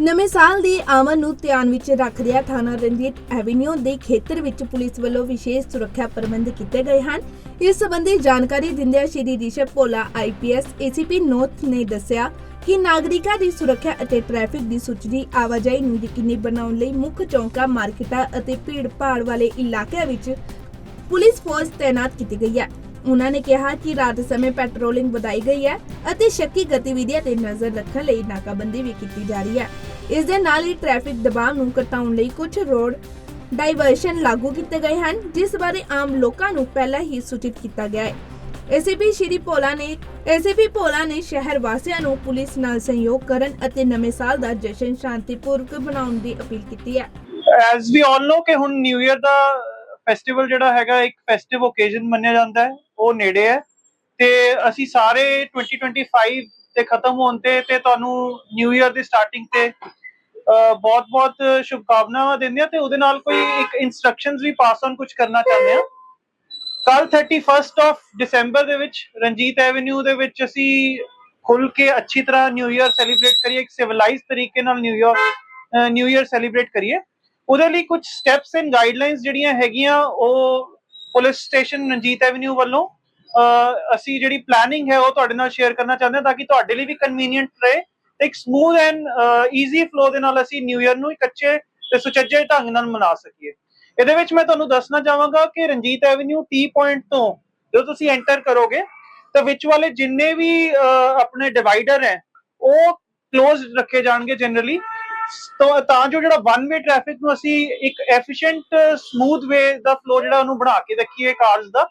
ਨਵੇਂ ਸਾਲ ਦੀ ਆਮਦ ਨੂੰ ਧਿਆਨ ਵਿੱਚ ਰੱਖਦਿਆਂ ਥਾਣਾ ਰਣਜੀਤ ਐਵੀਨਿਊ ਦੇ ਖੇਤਰ ਵਿੱਚ ਪੁਲਿਸ ਵੱਲੋਂ ਵਿਸ਼ੇਸ਼ ਸੁਰੱਖਿਆ ਪ੍ਰਬੰਧ ਕੀਤੇ ਗਏ ਹਨ। ਇਸ ਸੰਬੰਧੀ ਜਾਣਕਾਰੀ ਦਿੰਦਿਆਂ Shri Rishav Bhola IPS ACP north ਨੇ ਦੱਸਿਆ ਕਿ ਨਾਗਰਿਕਾਂ ਦੀ ਸੁਰੱਖਿਆ ਅਤੇ ਟ੍ਰੈਫਿਕ ਦੀ ਸੁਚੱਜੀ ਆਵਾਜਾਈ ਨੂੰ ਯਕੀਨੀ ਬਣਾਉਣ ਲਈ ਮੁੱਖ ਚੌਂਕਾਂ ਮਾਰਕੀਟਾਂ ਅਤੇ ਭੀੜ-ਭਾੜ ਵਾਲੇ ਇਲਾਕਿਆਂ ਵਿੱਚ ਪੁਲਿਸ ਫੋਰਸ ਤਾਇਨਾਤ ਕੀਤੀ ਗਈ ਹੈ। ਉਹਨਾਂ ਨੇ ਕਿਹਾ ਕਿ ਰਾਤ ਸਮੇਂ ਪੈਟਰੋਲਿੰਗ ਵਧਾਈ ਗਈ ਹੈ ਅਤੇ ਸ਼ੱਕੀ ਗਤੀਵਿਧੀਆਂ ਤੇ ਨਜ਼ਰ ਰੱਖਣ ਲਈ ਨਾਕਾਬੰਦੀ ਵੀ ਕੀਤੀ ਜਾ ਰਹੀ ਹੈ। ਇਸ ਦੇ ਨਾਲ ਹੀ ਟ੍ਰੈਫਿਕ ਦਬਾਅ ਨੂੰ ਘਟਾਉਣ ਲਈ ਕੁਝ ਰੋਡ ਡਾਈਵਰਸ਼ਨ ਲਾਗੂ ਕੀਤੇ ਗਏ ਹਨ, ਜਿਸ ਬਾਰੇ ਆਮ ਲੋਕਾਂ ਨੂੰ ਪਹਿਲਾਂ ਹੀ ਸੂਚਿਤ ਕੀਤਾ ਗਿਆ ਹੈ। ਐਸਪੀ ਸ਼੍ਰੀ ਭੋਲਾ ਨੇ ਐਸਪੀ ਭੋਲਾ ਨੇ ਸ਼ਹਿਰ ਵਾਸੀਆਂ ਨੂੰ ਪੁਲਿਸ ਨਾਲ ਸਹਿਯੋਗ ਕਰਨ ਅਤੇ ਨਵੇਂ ਸਾਲ ਦਾ ਜਸ਼ਨ ਸ਼ਾਂਤੀਪੂਰਵਕ ਬਣਾਉਣ ਦੀ ਅਪੀਲ ਕੀਤੀ ਹੈ। ਐਜ਼ ਵੀ ਆਲ ਨੋ ਕਿ ਹੁਣ ਨਿਊ ਇਅਰ ਦਾ ਫੈਸਟੀਵਲ ਜਿਹੜਾ ਹੈਗਾ, ਇੱਕ ਫੈਸਟਿਵ ਓਕੇਜ਼ਨ ਮੰਨਿਆ ਜਾਂਦਾ ਹੈ, ਉਹ ਨੇੜੇ ਹੈ। ਤੇ ਅਸੀਂ ਸਾਰੇ 2025 ਤੇ ਖਤਮ ਹੋਣ ਤੇ ਤੇ ਤੁਹਾਨੂੰ ਨਿਊ ਇਅਰ ਦੀ ਸਟਾਰਟਿੰਗ ਤੇ ਬਹੁਤ ਬਹੁਤ ਸ਼ੁਭਕਾਮਨਾਵਾਂ ਦਿੰਦੇ ਆ ਤੇ ਉਹਦੇ ਨਾਲ ਕੋਈ ਇੱਕ ਇਨਸਟਰਕਸ਼ਨਸ ਵੀ ਪਾਸ ਔਨ ਕੁਝ ਕਰਨਾ ਚਾਹੁੰਦੇ ਆ ਕੱਲ 31st ਆਫ ਡਿਸੰਬਰ ਦੇ ਵਿੱਚ ਰਣਜੀਤ ਐਵਨਿਊ ਦੇ ਵਿੱਚ ਅਸੀਂ ਖੁੱਲ ਕੇ ਅੱਛੀ ਤਰ੍ਹਾਂ ਨਿਊ ਇਅਰ ਸੈਲੀਬ੍ਰੇਟ ਕਰੀਏ, ਇੱਕ ਸਿਵਲਾਈਜ਼ ਤਰੀਕੇ ਨਾਲ new year new year celebrate ਕਰੀਏ। ਉਹਦੇ ਲਈ ਕੁਝ ਸਟੈਪਸ ਐਂਡ ਗਾਈਡਲਾਈਨਸ ਜਿਹੜੀਆਂ ਹੈਗੀਆਂ, ਉਹ ਪੁਲਿਸ ਸਟੇਸ਼ਨ ਰਣਜੀਤ ਐਵਨਿਊ ਵੱਲੋਂ ਅਸੀਂ ਜਿਹੜੀ ਪਲੈਨਿੰਗ ਹੈ ਉਹ ਤੁਹਾਡੇ ਨਾਲ ਸ਼ੇਅਰ ਕਰਨਾ ਚਾਹੁੰਦੇ ਹਾਂ ਤਾਂ ਕਿ ਤੁਹਾਡੇ ਲਈ ਵੀ ਕਨਵੀਨੀਅੰਟ ਰਹੇ ਇੱਕ ਸਮੂਥ ਐਂਡ ਈਜ਼ੀ ਫਲੋ ਦੇ ਨਾਲ ਅਸੀਂ ਨਿਊ ਇਅਰ ਨੂੰ ਇੱਕ ਅੱਛੇ ਤੇ ਸੁਚੱਜੇ ਢੰਗ ਨਾਲ ਮਨਾ ਸਕੀਏ। ਇਹਦੇ ਵਿੱਚ ਮੈਂ ਤੁਹਾਨੂੰ ਦੱਸਣਾ ਚਾਹਾਂਗਾ ਕਿ ਰਣਜੀਤ ਐਵਨਿਊ ਟੀ ਪੁਆਇੰਟ ਤੋਂ ਜਦੋਂ ਤੁਸੀਂ ਐਂਟਰ ਕਰੋਗੇ, ਤਾਂ ਵਿੱਚ ਵਾਲੇ ਜਿੰਨੇ ਵੀ ਆਪਣੇ ਡਿਵਾਈਡਰ ਹੈ, ਉਹ ক্লোਜ਼ ਰੱਖੇ ਜਾਣਗੇ ਜਨਰਲੀ ਤਾਂ ਤਾਂ ਜੋ ਜਿਹੜਾ ਵਨ ਵੇ ਟ੍ਰੈਫਿਕ ਨੂੰ ਅਸੀਂ ਇੱਕ ਐਫੀਸ਼ੀਐਂਟ ਸਮੂਥ ਵੇ ਦਾ ਫਲੋ ਜਿਹੜਾ ਉਹਨੂੰ ਬਣਾ ਕੇ ਰੱਖੀਏ ਕਾਰਸ ਦਾ,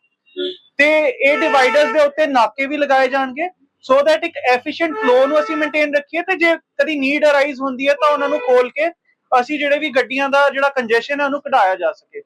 ਤੇ ਇਹ ਡਿਵਾਈਡਰਸ ਦੇ ਉੱਤੇ ਨਾਕੇ ਵੀ ਲਗਾਏ ਜਾਣਗੇ ਸੋ ਦੈਟ ਇੱਕ ਐਫੀਸ਼ੀਐਂਟ ਫਲੋ ਨੂੰ ਅਸੀਂ ਮੇਨਟੇਨ ਰੱਖੀਏ, ਤੇ ਜੇ ਕਦੀ ਨੀਡ ਅਰਾਈਜ਼ ਹੁੰਦੀ ਹੈ ਤਾਂ ਉਹਨਾਂ ਨੂੰ ਖੋਲ ਕੇ ਅਸੀਂ ਜਿਹੜੇ ਵੀ ਗੱਡੀਆਂ ਦਾ ਜਿਹੜਾ ਕੰਜੈਸ਼ਨ ਹੈ ਉਹਨੂੰ ਕਢਾਇਆ ਜਾ ਸਕੇ।